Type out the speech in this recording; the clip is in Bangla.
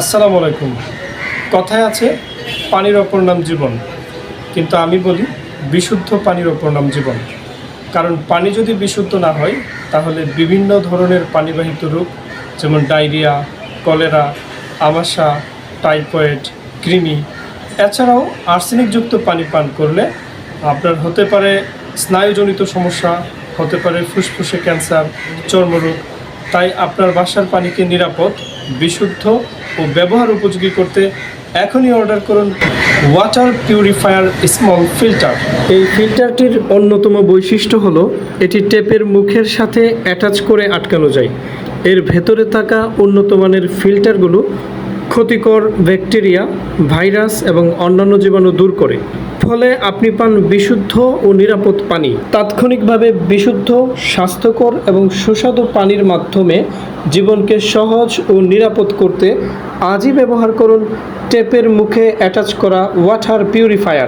আসসালামু আলাইকুম। কথায় আছে, পানির অপর নাম জীবন। কিন্তু আমি বলি, বিশুদ্ধ পানির অপর নাম জীবন। কারণ পানি যদি বিশুদ্ধ না হয়, তাহলে বিভিন্ন ধরনের পানিবাহিত রোগ, যেমন ডায়রিয়া, কলেরা, আমাশা, টাইফয়েড, কৃমি, এছাড়াও আর্সেনিকযুক্ত পানি পান করলে আপনার হতে পারে স্নায়ুজনিত সমস্যা, হতে পারে ফুসফুসে ক্যান্সার, চর্মরোগ। তাই আপনার বাসার পানিকে নিরাপদ, বিশুদ্ধ ও ব্যবহার উপযোগী করতে এখনই অর্ডার করুন ওয়াটার পিউরিফায়ার স্মল ফিল্টার। এই ফিল্টারটির অন্যতম বৈশিষ্ট্য হলো, এটি টেপের মুখের সাথে অ্যাটাচ করে আটকানো যায়। এর ভেতরে থাকা উন্নত মানের ফিল্টারগুলো ক্ষতিকর ব্যাকটেরিয়া, ভাইরাস এবং অন্যান্য জীবাণু দূর করে। ফলে আপনি পান বিশুদ্ধ ও নিরাপদ পানি। তাৎক্ষণিকভাবে বিশুদ্ধ, স্বাস্থ্যকর এবং সুস্বাদু পানির মাধ্যমে জীবনকে সহজ ও নিরাপদ করতে আজই ব্যবহার করুন টেপের মুখে অ্যাটাচ করা ওয়াটার পিউরিফায়ার।